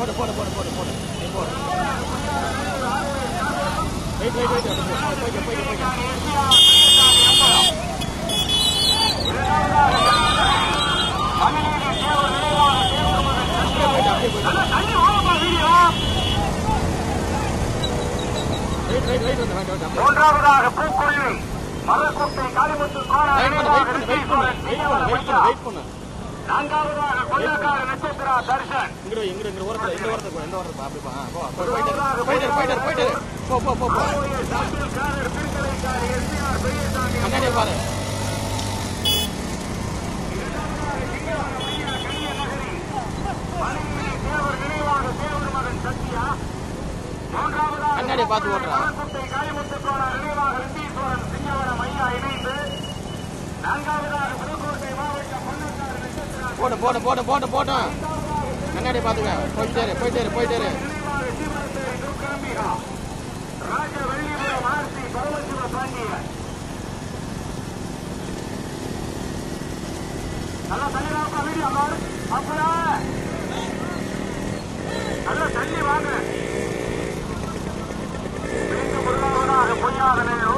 போடு போடு போடு போடு போடு. நீ போடு. வெயிட் வெயிட் வெயிட் போய்க்க போய்க்க போய்க்க மூன்றாவதாக பூக்குருவி. மரக்கோட்டை காளிமுத்து கோணா வெயிட் பண்ணு வெயிட் பண்ணு வெயிட் பண்ணு வெயிட் பண்ணு. நான்காவதாக தேவர் நட்சத்திரா தர்ஷன். இங்க காயமுத்து போனார் போட்டு போட்டு போட்டு போட்டு போட்டோம் முன்னாடி பார்த்துக்க போயிட்டேரு போயிட்டேரு போயிட்டேரு நல்லா தண்ணி வாங்க வீடியோ நல்லா தண்ணி வாங்க. பொருளாதார பொய்யாதனையோ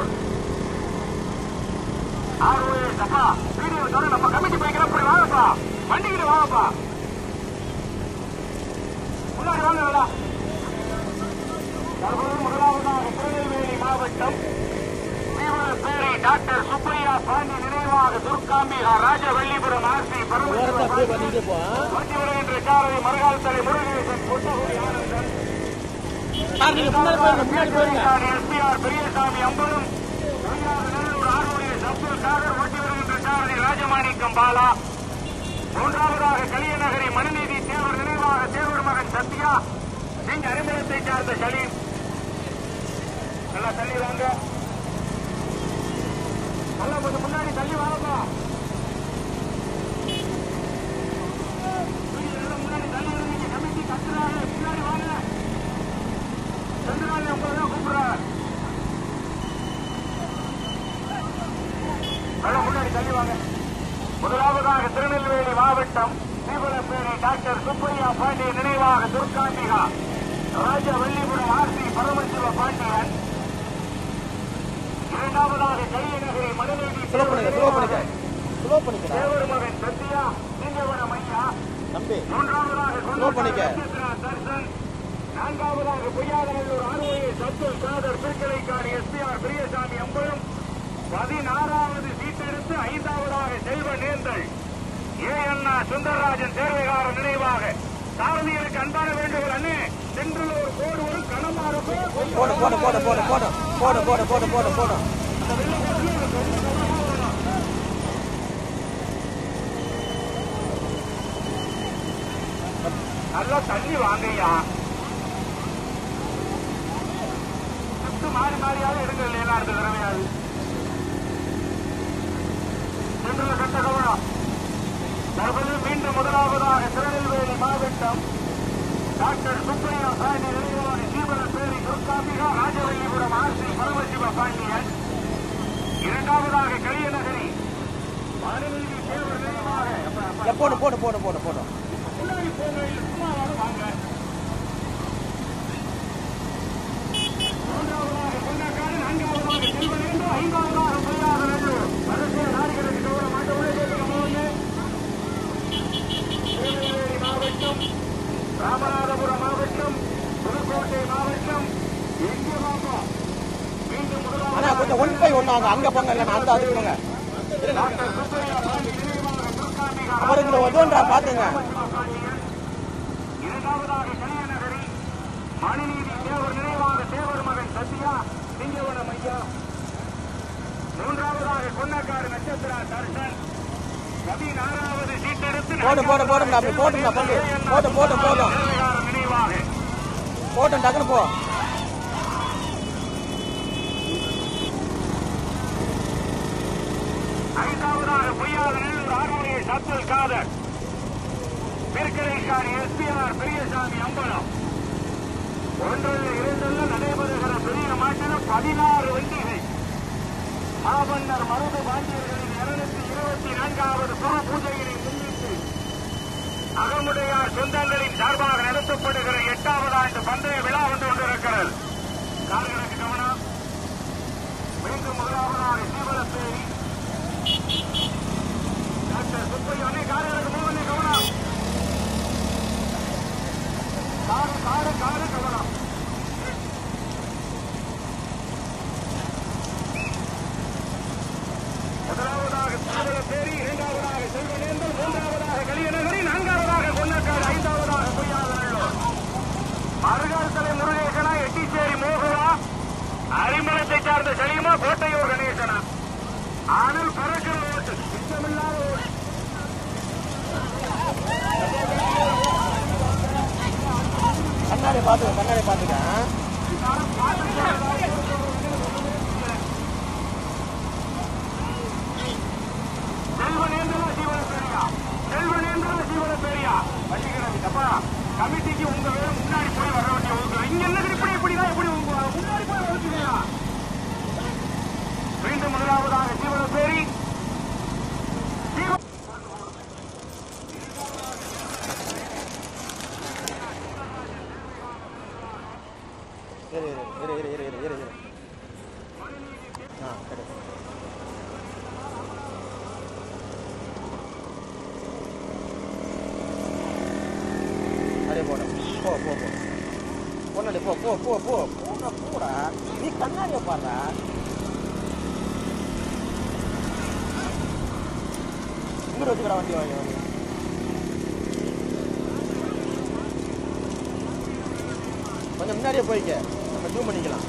ஆறு சப்பா வீடியோ நம்ம கமிட்டி போய்க்கிறோம் போய் வாங்கப்பா வண்டிக்கிட்டு வாங்கப்பா. முன்னாடி வாங்க வேடா. தற்போது முதலாவதாக திருநெல்வேலி மாவட்டம் பேரி டாக்டர் சுப்பையா பாண்டி நினைவாக துர்காம்பி ராஜவல்லிபுரம் ஆர்சி பரமேஸ்வரன் ராஜமாணிக்கம் பாலா. மூன்றாவதாக கலியநகரி மனுநீதி தேவர் நினைவாக தேவர் மகன் சத்யா. நீங்க அறிமுகத்தை சார்ந்த சலீம் நல்லா தள்ளி வாங்க. நல்லா கொஞ்சம் முன்னாடி தள்ளி வாங்கப்பா முன்னாடி தள்ளி வருவீங்க கமிட்டி கத்துறாரு முன்னாடி வாங்க. சந்திரபாபு உங்களை தான் நல்லா முன்னாடி தள்ளி வாங்க. முதலாவதாக வட்டம் தீவலப்பேரி டாக்டர் சுப்பையா பாண்டிய நினைவாக துர்காம்பிகா ராஜவல்லிபுரம் ஆர் சி பரமசிவ பாண்டியன். இரண்டாவதாக கையநகரி மனநீதி தேவர் மகன் சத்யா சிங்கவனம் ஐயா மூன்றாவதாக தர்சன். நான்காவதாக பொய்யாதநல்லூர் ஆர்வய சத்துல் காதர் திருக்கலைக்காணி எஸ்பிஆர் பெரியசாமி அம்பலம். பதினாறாவது சீட்டெடுத்து ஐந்தாவதாக செல்வ நேர்ந்தல் ஏ அண்ணா சுந்தரராஜன் தேர்வைகாரன் நினைவாக. சாரதியருக்கு அன்பான வேண்டுகோள் அண்ணே சென்றுள்ளூர் கோடு ஒரு கணமாறு போடு போடு போடு போடு போடு போடு போடு போடு போடு போடு. நல்லா தள்ளி வாங்கய்யா. மாறி மாறியாவது எடுங்க இல்லையா அடுத்த தடவையாவது சென்றுள்ள கட்ட கவனம் தற்போது மீண்டும் முதலாவதாக மாவட்டம் டாக்டர் சுப்பையா சாண்டி நினைவான ஜீவன பேரி துர்காம்பிகா ராஜவல்லிபுரம் ஆர்சி பரமசிவ பாண்டியன். இரண்டாவதாக கலியநகரி மனுநீதி தேவர் இல்ல, போடு போடு போடு போடு போடு. முன்னாடி போங்க சும்மா வாங்க. மூன்றாவதாக கொண்டாக்காடு நான்காவதாக செல்வரேந்து ஐந்தாவதாக பொய்யாக நல்லூர் வரிசைய நாடுகளுக்கு கௌரவ மாட்ட உள்ளே கேட்க போகுங்க திருநெல்வேலி மாவட்டம் ராமநாதபுரம் மாவட்டம் புதுக்கோட்டை மாவட்டம் மீண்டும் முதலாவது கொஞ்சம் ஒன் பை ஒன் ஆகும். அங்க போங்க இல்ல அந்த போங்க. துர்காம்பிகா அவருக்கு ஒதுவன்றா பாத்துங்க. இரண்டாவதாக கலியநகரி மணிநீதி தேவர் நினைவாக தேவர் மகன் சத்யா சிங்கவனம் ஐயா மூன்றாவதாக கொன்னக்காடு நட்சத்திரா தர்ஷன். போடும் போடும் போடும்டா அப்படி போட்டும்டா போட்டு போட்டும் போட்டும் போட்டும் போட்டும் டக்குனு போ. ஐந்தாவதாக பொய்யாத அம்பலம். ஒன்று இரண்டுல நடைபெறுகிற பெரிய மாற்றம் பதினாறு வண்டிகள் மாவண்ணர் மருந்து பாண்டியர்கள் நான்காவது குரு பூஜையினை முன்னிட்டு அகமுடையார் சொந்தங்களின் சார்பாக நடத்தப்படுகிற எட்டாவது ஆண்டு பந்தய விழா வந்து கொண்டிருக்கிறது போ போ பூனை கூட நீ கண்ணாடியை பாடுறா இங்கே வச்சுக்கடா வண்டி வாங்கி வாங்கி கொஞ்சம் முன்னாடியே போய்க்க நம்ம ஜூம் பண்ணிக்கலாம்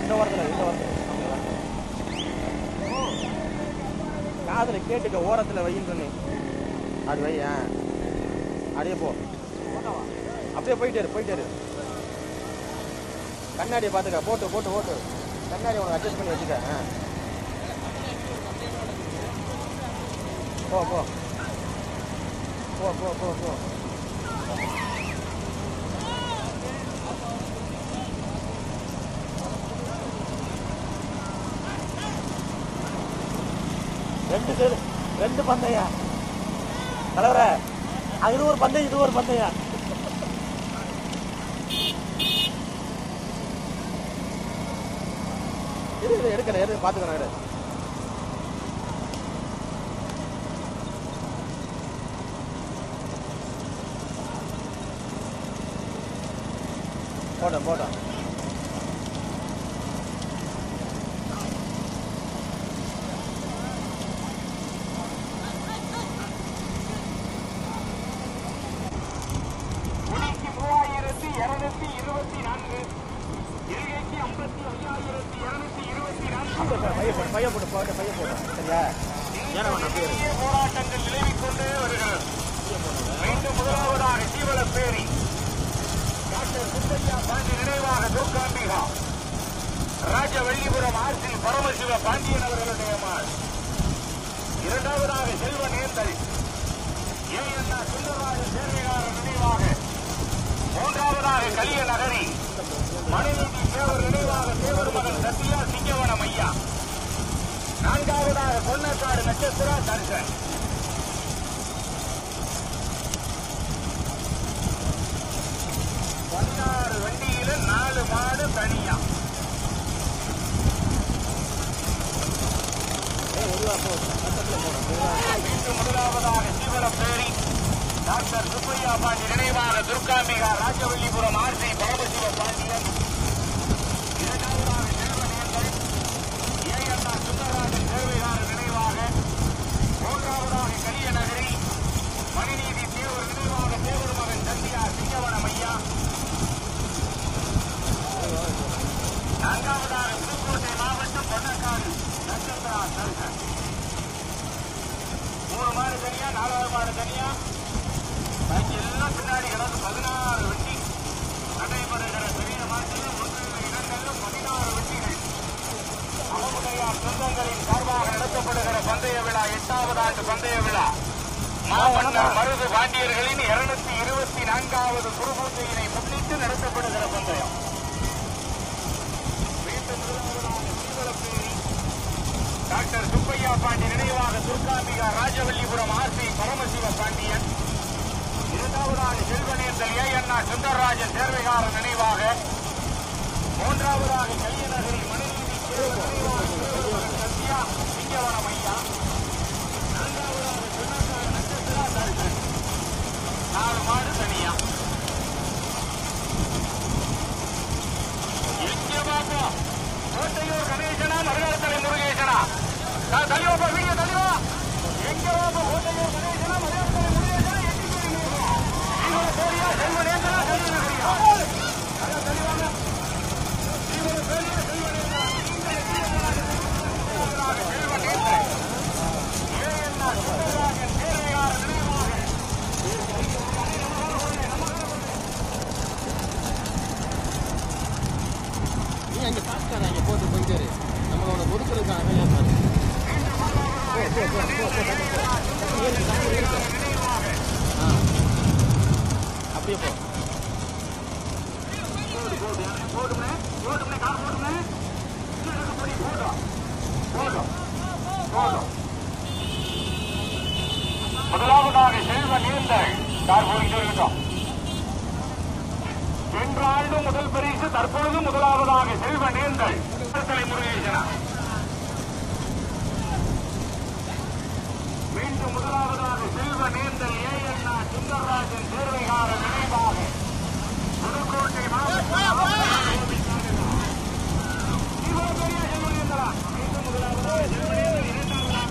இந்த ஓரத்தில் இந்த ஓரத்தில் காதில் கேட்டுக்க ஓரத்தில் வைன்னு சொன்னேன் அது வை ஆ. அப்படியே போ. அப்படியே போயிட்டாரு போயிட்டாரு கண்ணாடியை பார்த்துக்க போட்டு போட்டு போட்டு. கண்ணாடி உனக்கு அட்ஜஸ்ட் பண்ணி வச்சுக்க ஆ. போ போ போ. போ போ போ. ரெண்டு பேர் ரெண்டு பந்தயா தலைவர அது ஒரு பந்தயம் இது ஒரு பந்தயம். இரு இரு எடுக்கிறேன் எடு பார்த்துக்கிறேன் எடு போட்டோம் போட்டோம் குடிக்கு மூவாயிரத்தி இருநூத்தி இருபத்தி நான்கு இருகைக்கு ஐம்பத்தி ஐயாயிரத்தி இருநூத்தி இருபத்தி நான்கு பைய போட்டு பைய போட்டு போட்டு பைய போட்டு சரியா ஏன்னா ஒன்று பேர் பெரிய போராட்டங்கள் நிலவிக் கொண்டே வருகிறது மீண்டும் முதலாவதாக ஜீவனப்பேரி டாக்டர் சுப்பையா பாண்டி நினைவாக துர்காம்பிகா ராஜவல்லிபுரம் ஆர்சி பரமசிவ பாண்டியன் அவர்களுடைய மகள் இரண்டாவதாக செல்வ நேந்தல் ஏஎன்ஆ சுந்தரராஜன் சேர்வையாளர் நினைவாக மூன்றாவதாக கலிய நகரி மணிநீதி தேவர் நினைவாக தேவர் மகன் சத்யா சிங்கவனம் ஐயா நான்காவதாக பொன்னக்காடு நட்சத்திரா பதினாறு வண்டியில நாலு மாடு தனியா முதலாவதாக சிவனப்பேரி டாக்டர் சுப்பையா பாண்டி நினைவாக துர்காம்பிகா ராஜவல்லிபுரம் ஆர்சி பரமசிவ பாண்டியன் இரண்டாவதாக செல்வநேந்தல் ஏஎன்ஆ சுந்தரராஜன் சேவையாளர் நினைவாக மூன்றாவதாக நகரி மணிநீதி தேவர் நினைவாக தேவர் மகன் தந்தியார் சிங்கவனம் ஐயா. நான்காவதாக புதுக்கோட்டை மாவட்டம் பொன்னக்காடு நட்சத்திரா சல்கன் மூணு மாடு தனியா நாலாவது மாடு தனியா. பாக்கி எல்லாம் பின்னாடி கிடந்து பதினாறு வெட்டி. நடைபெறுகிற பெரிய மாட்டில் ஒன்று இடங்களிலும் பதினாறு வெட்டிகள். அவமுடையார் சொந்தங்களின் சார்பாக நடத்தப்படுகிற பந்தய விழா எட்டாவது ஆண்டு பந்தய விழா மருது பாண்டியர்களின் இருநூத்தி இருபத்தி நான்காவது குருபூஜையினை முன்னிட்டு நடத்தப்படுகிற பந்தயம். டாக்டர் சுப்பையா பாண்டி நினைவாக துர்காம்பிகா ராஜவல்லிபுரம் ஆர்சி பரமசிவ பாண்டியன். இரண்டாவதாக செல்வனேந்தல் ஏ அண்ணா சுந்தரராஜன் சேர்வைகாரன் நினைவாக. மூன்றாவது மூன்றாவதாக கல்யாண மணிநீதி சத்யா சிங்கவனம் ஐயா நான்காவதாக சொன்னதாக நட்சத்திரா தர்ஷன் நாலு மாடு தனியா? எங்க பார்ப்போம் கோட்டையூர் கணேசனா மருகாத்தலை முருகேசனா? நான் தள்ளிவாப்பா வீடியோ தள்ளிவா எங்க பார்ப்போம் கோட்டையூர் கணேசனா மருகாத்தலை முருகேசனா எட்டு பேர் நிற்கிறோம் இவங்க பேரியா தள்ளிவாங்க இவங்க பேரியா செல்வனேந்தனா செல்வனேந்தன் ஏஎன்ஆ சுந்தரராஜன் சேவையாளர் நினைவாக நீ அங்கே காட்டுக்கார அங்கே போட்டு போயிட்டு இரு. நம்மளோட ஒதுக்குறதுக்கான வேலையை பாரு போ, போ, போ, போ, போ, தம்பி, போ. ஏறு, தம்பி, ஏறு. ஆ. அப்படியே போ போடு போடு போடுமே போடுமே கார் நம்மளோட இன்னும் படி போடும் அப்படியே போ. முதலாவதாக செல்வ நீந்தல் கார் போயிட்டு இருக்கட்டும் சென்ற ஆண்டு முதல் பரிசு தற்பொழுது முதலாவதாக செல்வ நேர்ந்தல் தலை முருகேசனா. மீண்டும் முதலாவதாக செல்வ நேர்ந்தல் ஏஎன்ஆ சுந்தரராஜன் சேர்வைகார நினைவாக புதுக்கோட்டை மாவட்டம் இவ்வளவு செல்வ நேர்ந்தலா மீண்டும் முதலாவதாக செல்வ நேர்ந்தல் இரண்டாவதாக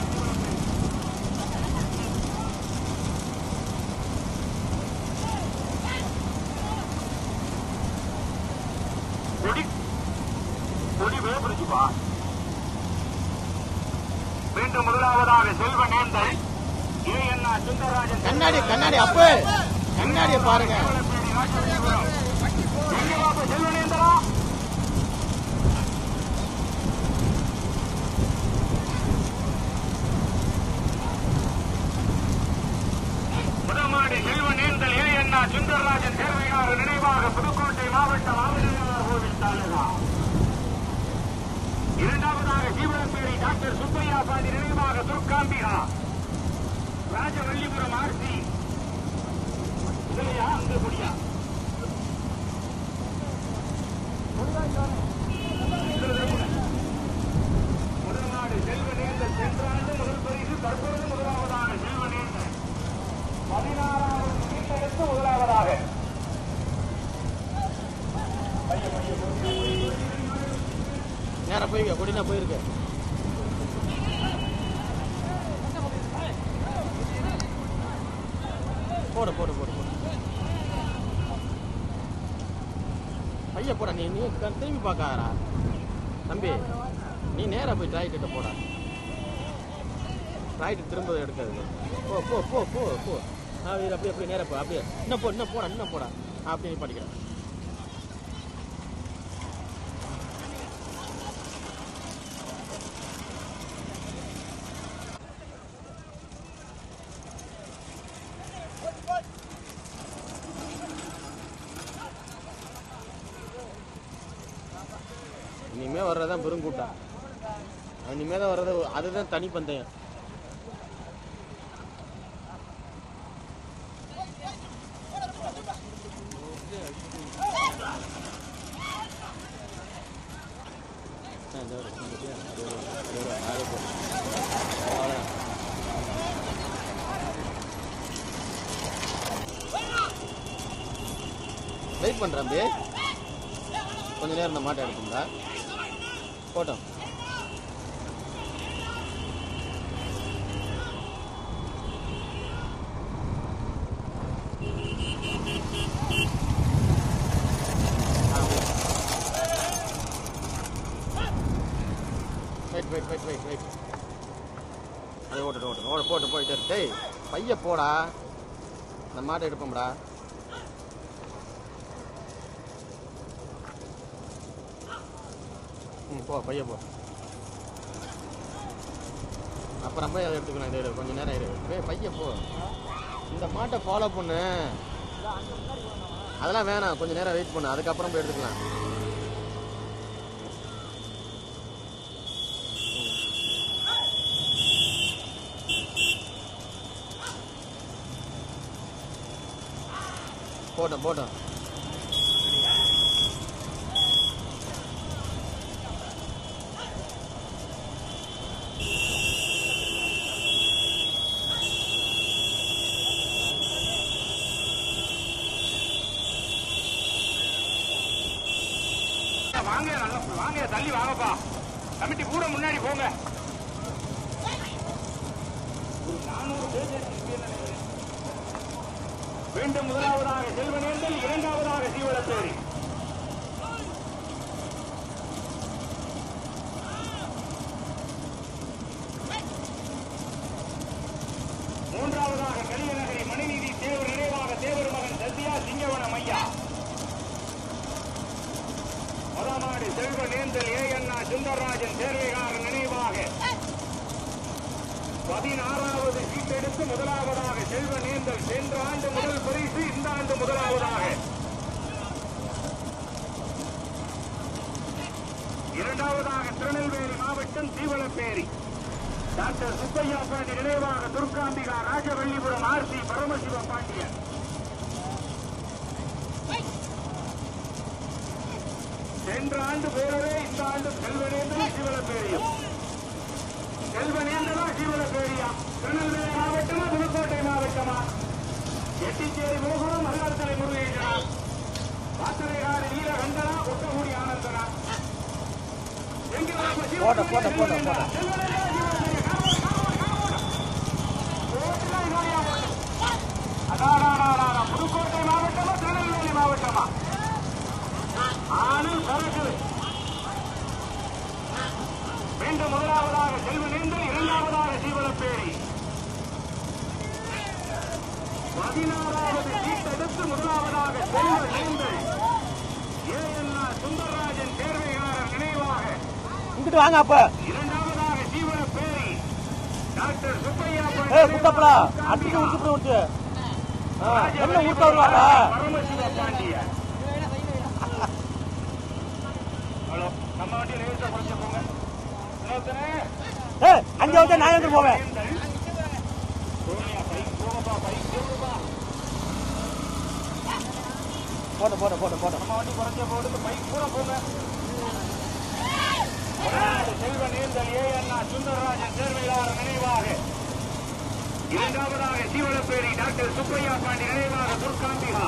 கொடி கொடி வேப்பிடிச்சுப்பா மீண்டும் முதலாவதாக செல்வ நேர்ந்தல் ஏஎன்ஆ சுந்தரராஜன் கண்ணாடி கண்ணாடி அப்பு. கண்ணாடியை பாருங்க. சுந்தரராஜன் சேர்வையாளர் நினைவாக புதுக்கோட்டை மாவட்டம் ஆவணர் கோவில் தாலுகா இரண்டாவதாக டாக்டர் சுப்பையா பாண்டி நினைவாக துர்காம்பிகா ராஜவல்லிபுரம் ஆர்சி இதுலையா அங்க குடியா முதல்நாடு செல்வநேந்தர் சென்ற ஆண்டு முதல் பரிசு தற்பொழுது முதலாவதாக செல்வநேந்தர் பதினாறாவது சீட்டெடுத்து முதலாவதாக நேரா போய்க்க கொடினா போயிருக்கு போடு போடு போடு போடு. பைய போட நீ நீ திரும்பி பார்க்காதரா தம்பி நீ நேராக போய் டிராய்கிட்ட போடா. டிராய்ட்டு திரும்ப எடுக்காது. போ போ போ போ போ. அப்படியே அப்படியே நேராக போ அப்படியே. இன்னும் போ இன்னும் போடா இன்னும் போடா. அப்படின்னு படிக்கிறேன் தான் வர்றது அதுதான் தனி பந்தயம். வெயிட் பண்ணுறேன் தம்பி கொஞ்ச நேரம் இந்த மாட்டை எடுத்துங்களா போட்டோம் wait wait wait wait wait அது ஓட்டு ஓட்டு ஓட போட்டு போயிட்டு இரு. டேய் பைய போடா மாடு எடுப்போம்டா. ம் போ பைய போ. அப்புறம் போய் அதை எடுத்துக்கலாம் இரு, கொஞ்சம் நேரம் இரு. போய் பைய போ. இந்த மாட்டை ஃபாலோ பண்ணு. அதெல்லாம் வேணாம் கொஞ்சம் நேரம் வெயிட் பண்ணு. அதுக்கப்புறம் போய் எடுத்துக்கலாம். போட்டோம் போட்டோம் வாங்க நல்லா வாங்க தள்ளி வாங்கப்பா கமிட்டி கூட முன்னாடி போங்க ஒரு நானூறு பேர் இருக்குன்னு நினைக்கிறேன். மீண்டும் முதலாவதாக செல்வனேந்தல் இரண்டாவதாக சீவளத்தேரி மூன்றாவதாக கலியநகரி மணிநீதி தேவர் நினைவாக தேவர் மகன் சத்யா சிங்கவனம் ஐயா முதலாடு செல்வ நேந்தல் ஏ அண்ணா சுந்தரராஜன் சேர்வைகாரன் நினைவாக. பதினாறாவது சீட்டெடுத்து முதலாவதாக செல்வ நீந்தல். சென்ற ஆண்டு முதல் பரிசு இந்த ஆண்டு முதலாவதாக. இரண்டாவதாக திருநெல்வேலி மாவட்டம் தீவளப்பேரி. டாக்டர் சுப்பையா பாண்டி நினைவாக துர்காம்பிகா ராஜவள்ளிபுரம் ஆர் சி பரமசிவ பாண்டியன் சென்ற ஆண்டு போலவே இந்த ஆண்டு செல்வனேந்திரன் சிவளப்பேரியும் செல்வனேந்திரா சிவலப்பேரியா திருநெல்வேலி மாவட்டமா புதுக்கோட்டை மாவட்டமா எட்டிச்சேரி மோகனம் மருகாத்தலை முருகேசனா வாசனைகாரி நீலகண்டனா ஒட்டகுடி ஆனந்தனா எங்க போட்ட, போட்ட, போட்ட, புதுக்கோட்டை மாவட்டமா திருநெல்வேலி மாவட்டமா ஆணும் சரக்கு மீண்டும் முதலாவதாக செல்வனேந்தல் இரண்டாவதாக சீவலப்பேரி பதினாறாவது சீட்டெடுத்து முதலாவதாக செல்வனேந்தல் ஏஎன்ஆர் சுந்தரராஜன் சேர்வையாளர் நினைவாக. இங்கிட்டு வாங்க அப்ப. இரண்டாவதாக சீவலப்பேரி டாக்டர் சுப்பையா ஏ குட்டப்படா அடிச்சு விட்டு என்ன ஊட்ட வருவாங்க பரமசிவ பாண்டியன். ஹலோ நம்ம வண்டி லேசா குறைச்சு போங்க இன்னொருத்தனே ஏ அங்கே வந்து நான் வந்து போவேன்? சோனியா பைக் போங்கப்பா பைக் நம்ம வண்டி குறைஞ்ச போட்டு பைக் பூரா போங்க. செல்வ நேர்ந்தல் ஏ அண்ணா சுந்தரராஜன் சேர்வையாளர் நினைவாக. இரண்டாவதாக சீவளப்பேரி டாக்டர் சுப்பையா பாண்டி நினைவாக Durgambika.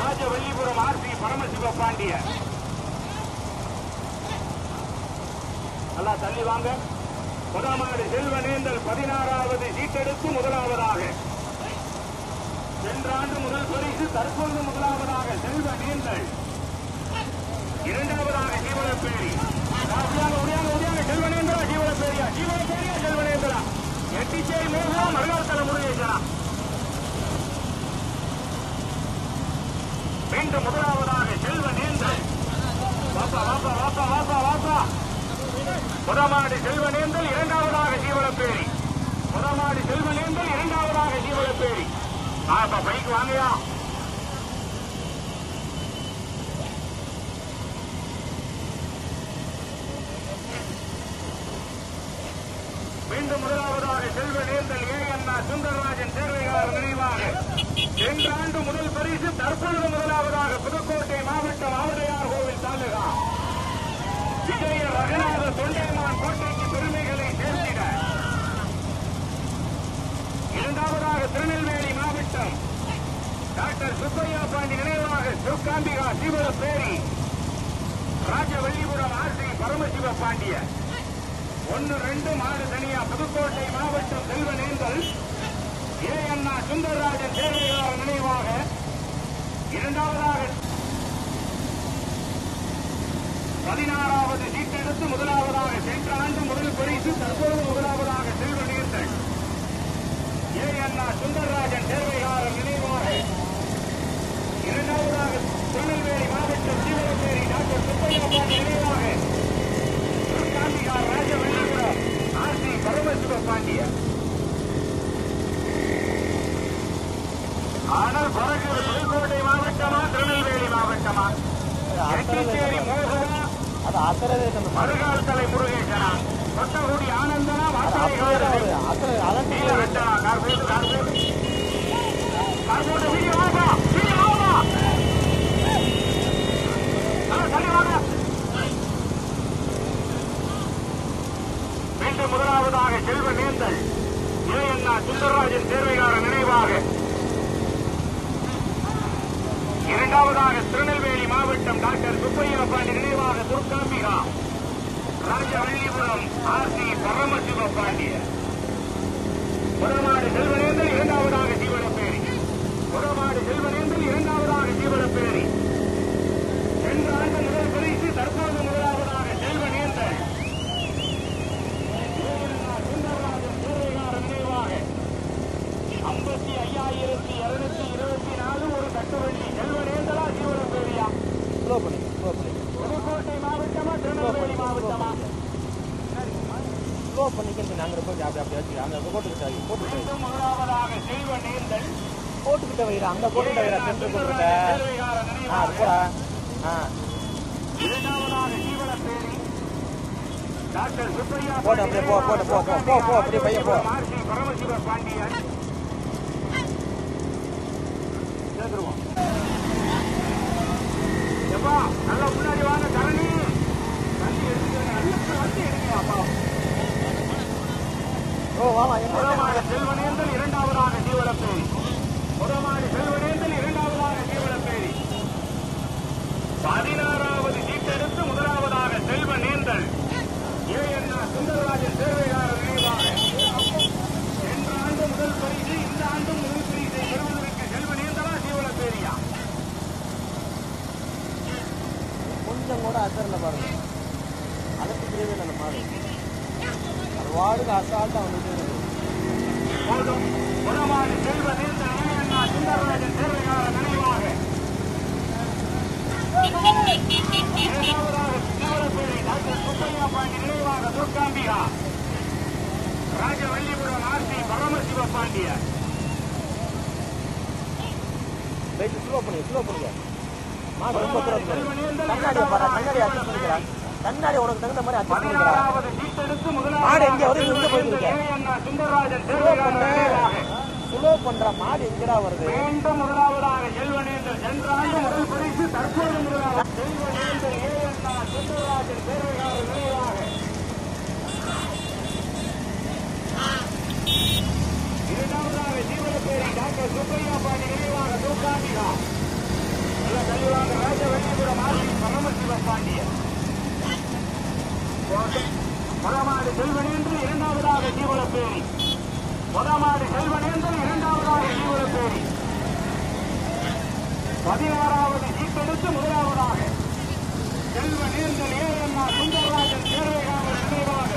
Rajavallipuram R C Paramasiva Pandiyan. நல்லா தள்ளி வாங்க. முதலாவது செல்வனேந்தல் பதினாறாவது சீட்டெடுத்து முதலாவதாக. சென்ற ஆண்டு முதல் பரிசு தற்பொழுது முதலாவதாக செல்வ நேர்ந்தல் இரண்டாவதாக ஜீவனப்பேரி. உடையாக உடையாக செல்வனேந்திரா ஜீவனப்பேரியா? ஜீவனப்பேரியா செல்வனேந்திரா எட்டிச்சேரி மோகா மருகாத்தல முருகேசனா மீண்டும் முதலாவதாக செல்வனேந்தல் வாப்பா வாப்பா வாப்பா வாப்பா வாப்பா. முதமாடி செல்வனேந்தல் இரண்டாவதாக சீவலப்பேரி முதமாடி செல்வனேந்தல் இரண்டாவதாக ஜீவனப்பேரி. வாப்பா பைக் வாங்கயா? மீண்டும் முதலாவதாக செல்வ நேர்ந்தல் ஏஎன்ஆர் சுந்தரராஜன் சேர்வையாளர் நினைவாக. சென்ற ஆண்டு முதல் பரிசு தற்பொழுது முதலாவதாக புதுக்கோட்டை மாவட்டம் ஆவடையார் கோவில் தாலுகா. விஜய ரகநாத தொண்டைமான் கோட்டைக்கு பெருமைகளை சேர்த்திட இரண்டாவதாக திருநெல்வேலி மாவட்டம் டாக்டர் சுப்பையா பாண்டி நினைவாக திருக்காம்பிகா தீவிர பேரி. ராஜவல்லிபுரம் ஆர்சி பரமசிவ பாண்டிய. ஒன்று ரெண்டு மாடு தனியா புதுக்கோட்டை மாவட்டம் செல்வ நேந்தல் ஏ அண்ணா சுந்தரராஜன் சேர்வையாளர் நினைவாக இரண்டாவதாக பதினாறாவது சீட்டெடுத்து முதலாவதாக சென்ற ஆண்டு முதல் பரிசு தற்போது முதலாவதாக செல்வனேந்தல் ஏ அண்ணா சுந்தரராஜன் சேர்வையாளர் நினைவாக இரண்டாவதாக திருநெல்வேலி மாவட்டம் சீவகப்பேரி டாக்டர் சுப்பையா பாண்டி நினைவாக காந்திகார் ராஜவல்லிபுரம் ஆர்சி பரமசிவ பாண்டியன் ஆனால் பிறகு புதுக்கோட்டை மாவட்டமா திருநெல்வேலி மாவட்டமா எட்டிச்சேரி மோகனா அது அசரவே நம்ம மறுகால்தலை முருகேசனா கொட்டகுடி ஆனந்தனா வாசனை அசர கார்பேட் கார்பேட் கார்பேட் தொடர்ந்து முதலாவதாக செல்வ நேந்தல் இளையண்ணா சுந்தரராஜன் தேர்வையாளர் நினைவாக. இரண்டாவதாக திருநெல்வேலி மாவட்டம் டாக்டர் சுப்பையா பாண்டி நினைவாக துர்காம்பிகா. ராஜவள்ளிபுரம் ஆர் சி பரமசிவ பாண்டிய முதலாடு செல்வனேந்தல் இரண்டாவதாக ஜீவனப்பேரி. முதலாடு செல்வனேந்தல் இரண்டாவதாக ஜீவனப்பேரி. இந்த வைரா அங்கே போட்டுக்கிட்ட ஆ போடா. ஆ. அப்படியே போ, போ, போ, போ, போ, அப்படியே பையன் போ. பரமசிவ பாண்டியன் எப்பா நல்லா முன்னாடி வாங்க தரணி தண்ணி எடுங்க அப்பா ஓ வாமா செல்வனேந்தல் இரண்டாவதாக ஜீவனப்பேரி முதமாடு செல்வனேந்தல் இரண்டாவதாக ஜீவனப்பேரி பதினாறாவது சீட்டெடுத்து முதலாவதாக செல்வனேந்தல் ஏஎன்ஆ சுந்தரராஜன் சேர்வையாளர் நினைவாக. சென்ற ஆண்டு முதல் பரிசு இந்த ஆண்டு முதல் பரிசை. பெறுவதற்கு செல்வனேந்தலா ஜீவனப்பேரியா கொஞ்சம் கூட அசரில் பாருங்க. அழைப்பு இல்லை அந்த மாடு அது வாடுக்கு அசால்ட்டாக வந்துட்டு இருக்கு. போதும். முதமாடு செல்வனேந்தல் ஏஎன்ஆ சுந்தரராஜன் சேர்வையாளர் நினைவாக இரண்டாவதாக ஜீவனப்பேரி டாக்டர் சுப்பையா பாண்டி நினைவாக துர்காம்பிகா ராஜவல்லிபுரம் ஆர்சி பரமசிவ பாண்டியர் ரைட்டு ஸ்லோ ஸ்லோ பண்ணுங்க ரொம்ப பாரு கண்ணாடி அட்ஜஸ்ட் பண்ணிக்கிறேன் கண்ணாடி உனக்கு தகுந்த மாதிரி அட்ஜஸ்ட் பண்ணிக்கிறேன் மாடு எங்க வருது? இங்க போயிருக்கேன் சுந்தரராஜன் ஸ்லோ பண்ற மாடு எங்கடா வருது? மீண்டும் முதலாவதாக செல்வனேந்தர் சென்ற ஆண்டு முதல் பரிசு தற்போது முதலாவது. செல்வனேந்தர் ஏஎன்ஆர் சுந்தரராஜன் சேர்வையாளர் நினைவாக இரண்டாவதாக ஜீவனப்பேரி டாக்டர் சுப்பையா பாண்டி நினைவாக தூக்காம்பிகா நல்ல கல்விவாங்க ராஜவல்லிபுரம் ஆர்சி பரமசிவ இரண்டாவதாக ஜீவனப்பேரி முதமாடு செல்வனேந்தன் இரண்டாவதாக ஜீவனப்பேரி பதினாறாவது சீட்டெடுத்து முதலாவதாக செல்வனேந்தல் ஏஎன்ஆ சுந்தரராஜன் சேர்வைகாவல் நினைவாக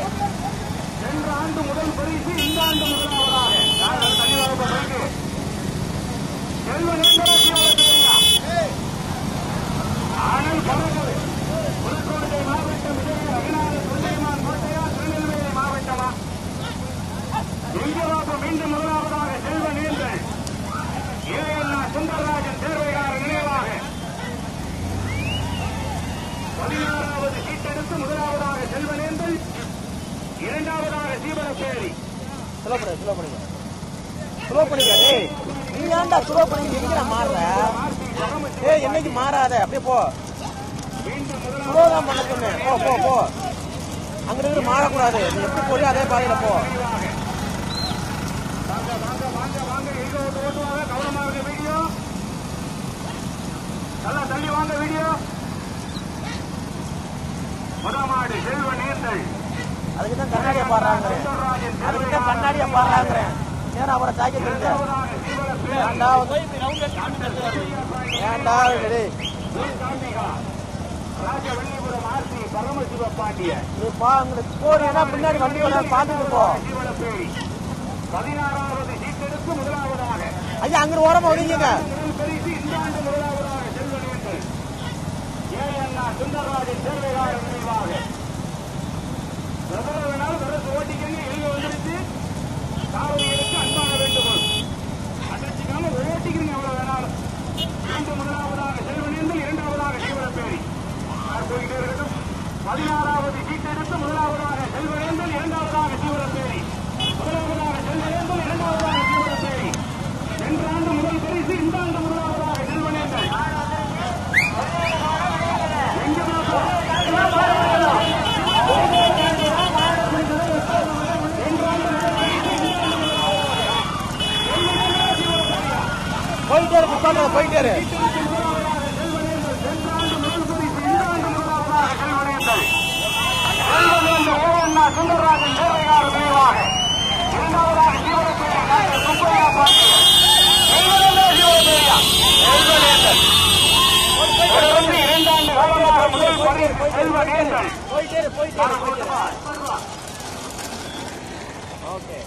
சென்ற ஆண்டு முதல் பரிசு இந்த ஆண்டு முதலாவதாக நாங்கள் தனிவாக பைக்கு செல்வனேந்தல ஜீவனப்பேரியா ஆனால் பறக்குது புதுக்கோட்டை மாவட்டம் இதே ரகுநாத சுல்லைமான் கோட்டையா திருநெல்வேலி மாவட்டமா எங்கேவாப்ப மீண்டும் முதலாவதாக செல்வ நேர்ந்தல் ஏஎன்ஆ சுந்தரராஜன் சேர்வைகார நினைவாக பதினாறாவது சீட்டெடுத்து முதலாவதாக செல்வ நேர்ந்தல் இரண்டாவதாக சீவனப்பேரி ஸ்லோ பண்ணு ஸ்லோ பண்ணுங்க ஸ்லோ பண்ணிக்க டேய் நீ ஏன்டா ஸ்லோ பண்ணி எங்க மாறுற ஏய் என்னைக்கு மாறாத அப்படியே போ மீண்டும் முதலாவது ஸ்லோ தான் பண்ண சொன்னேன் போ போ போ அங்க இருந்து மாறக்கூடாது நீ எப்படி போறியோ அதே பாதையில போ வாங்க வாங்க வாங்க வாங்க எங்க ஓட்டு ஓட்டுவாங்க கவனமா இருக்க வீடியோ நல்லா தள்ளி வாங்க வீடியோ முதமாடு செல்வ நேர்ந்தல் அதுக்கு தான் கண்ணாடியை பாடுறாங்க அதுக்கு தான் கண்ணாடியை பாடுறாங்க ஏன்னா அவரை தாக்கி தெரிஞ்ச இரண்டாவதாக சீவனப்பேரி ஏன்டா பின்னாடி வண்டி போ. முதலாவதாக ஐயா அங்க ஓரமா ஒதுங்கிங்க சுந்தரராஜன் சேர்வையாளர் பதினாறாவது சீட்டெடுத்து முதலாவதாக செல்வனேந்தல் இரண்டாவதாக சீவரசேரி முதலாவதாக செல்வனேந்தல் இரண்டாவதாக சீவரசேரி சென்ற ஆண்டு முதல் பரிசு இந்த ஆண்டு முதலாவதாக செல்வனேந்தல் எங்க பாப்போம் போயிட்டே இருக்கு சொல்ற போயிட்டே இரு சுந்தரராஜன் சேவையாளர் நினைவாக இரண்டாவதாக ஜீவனப்பேரி டாக்டர் சுப்பையா பாண்டியன் இரண்டாண்டு காலமாக முதல் செல்வனேந்தல் போயிட்டே. இரு போயிட்டே போயிட்டே. ஓகே.